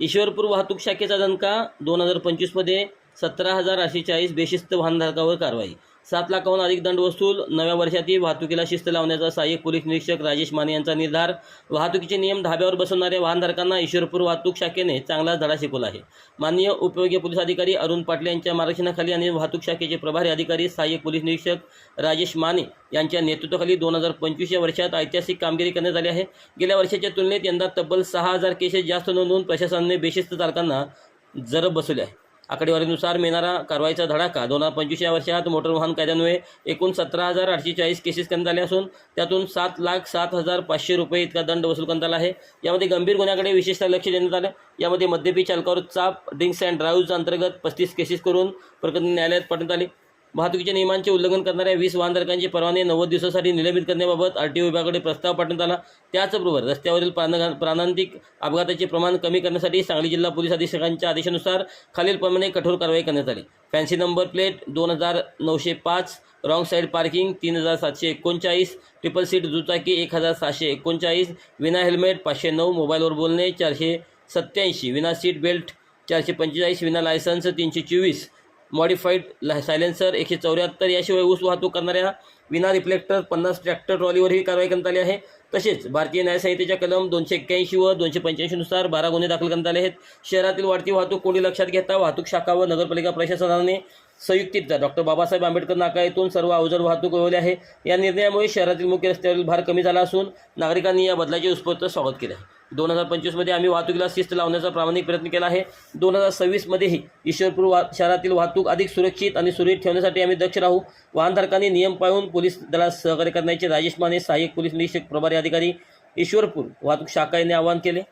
ईश्वरपूर वाहतूक शाखेचा दणका दोन हजार पंचवीसमध्ये सतरा हजार आठशे चाळीस बेशिस्त वाहनधारकावर कारवाई. सात लाखाहून अधिक दंड वसूल नव्या वर्षातील वाहतुकीला शिस्त लावण्याचा सहाय्यक पोलीस निरीक्षक राजेश माने यांचा निर्धार. वाहतुकीचे नियम धाब्यावर बसवणाऱ्या वाहनधारकांना ईश्वरपूर वाहतूक शाखेने चांगलाच धडा शिकवला आहे. माननीय उपयोगी पोलीस अधिकारी अरुण पाटील यांच्या मार्गदर्शनाखाली आणि वाहतूक शाखेचे प्रभारी अधिकारी सहाय्यक पोलीस निरीक्षक राजेश माने यांच्या नेतृत्वाखाली दोन हजार पंचवीस या वर्षात ऐतिहासिक कामगिरी करण्यात आली आहे. गेल्या वर्षाच्या तुलनेत यंदा तब्बल सहा हजार केसेस जास्त नोंदवून प्रशासनाने बेशिस्त चालकांना जरब बसवले आहे. आकडेवारीनुसार मिळणारा कारवाईचा धडाका दोन हजार पंचवीस या वर्षात मोटर वाहन कायद्यान्वये एकूण सतरा हजार आठशे चाळीस केसेस करण्यात आले असून त्यातून सात लाख सात हजार पाचशे रुपये इतका दंड वसूल करण्यात आला आहे. यामध्ये गंभीर गुन्ह्याकडे विशेषतः लक्ष देण्यात आलं. यामध्ये मद्यपी चालकावर चाप ड्रिंक्स अँड ड्राईव्ह अंतर्गत पस्तीस केसेस करून प्रकरणी न्यायालयात पाठवण्यात आले. वाहतुकीच्या नियमांचे उल्लंघन करणाऱ्या वीस वाहनधारकांचे परवाने नव्वद दिवसासाठी निलंबित करण्याबाबत आर टी ओ विभागाकडे प्रस्ताव पाठवण्यात आला. त्याचबरोबर रस्त्यावरील प्राण प्राणांतिक अपघाताचे प्रमाण कमी करण्यासाठी सांगली जिल्हा पोलीस अधीक्षकांच्या आदेशानुसार खालीलप्रमाणे कठोर कारवाई करण्यात आली. फॅन्सी नंबर प्लेट दोन हजार नऊशे पाच रॉंग साईड पार्किंग तीन हजार सातशे एकोणचाळीस ट्रिपल सीट दुचाकी एक हजार सहाशे एकोणचाळीस विना हेल्मेट पाचशे नऊ मोबाईलवर बोलणे चारशे सत्याऐंशी विना सीट बेल्ट चारशे पंचेचाळीस विना लायसन्स तीनशे चोवीस मॉडिफाईड ला सायलेन्सर एकशे चौऱ्याहत्तर याशिवाय ऊस वाहतूक करणाऱ्या विना रिफ्लेक्टर पन्नास ट्रॅक्टर ट्रॉलीवरही कारवाई करण्यात आली आहे. तसेच भारतीय न्यायसंहितेच्या कलम दोनशे एक्क्याऐंशी व दोनशे पंच्याऐंशीनुसार बारा गुन्हे दाखल करण्यात आले आहेत. शहरातील वाढती वाहतूक कोणी लक्षात घेता वाहतूक शाखा व नगरपालिका प्रशासनाने संयुक्तिकरित्या डॉक्टर बाबासाहेब आंबेडकर नाका येथून सर्व अवजड वाहतूक वळवली आहे. या निर्णयामुळे शहरातील मुख्य रस्त्यावरील भार कमी झाला असून नागरिकांनी या बदलाचे उत्स्फूर्त स्वागत केले आहे. दोन हजार पंचवीसमध्ये आम्ही वाहतुकीला शिस्त लावण्याचा प्रामाणिक प्रयत्न केला आहे. दोन हजार सव्वीसमध्येही ईश्वरपूर वा शहरातील वाहतूक अधिक सुरक्षित आणि सुरळीत ठेवण्यासाठी आम्ही दक्ष राहू. वाहनधारकांनी नियम पाळून पोलीस दलात सहकार्य करण्याचे राजेश माने सहाय्यक पोलीस निरीक्षक प्रभारी अधिकारी ईश्वरपूर वाहतूक शाखा यांनी आवाहन केले.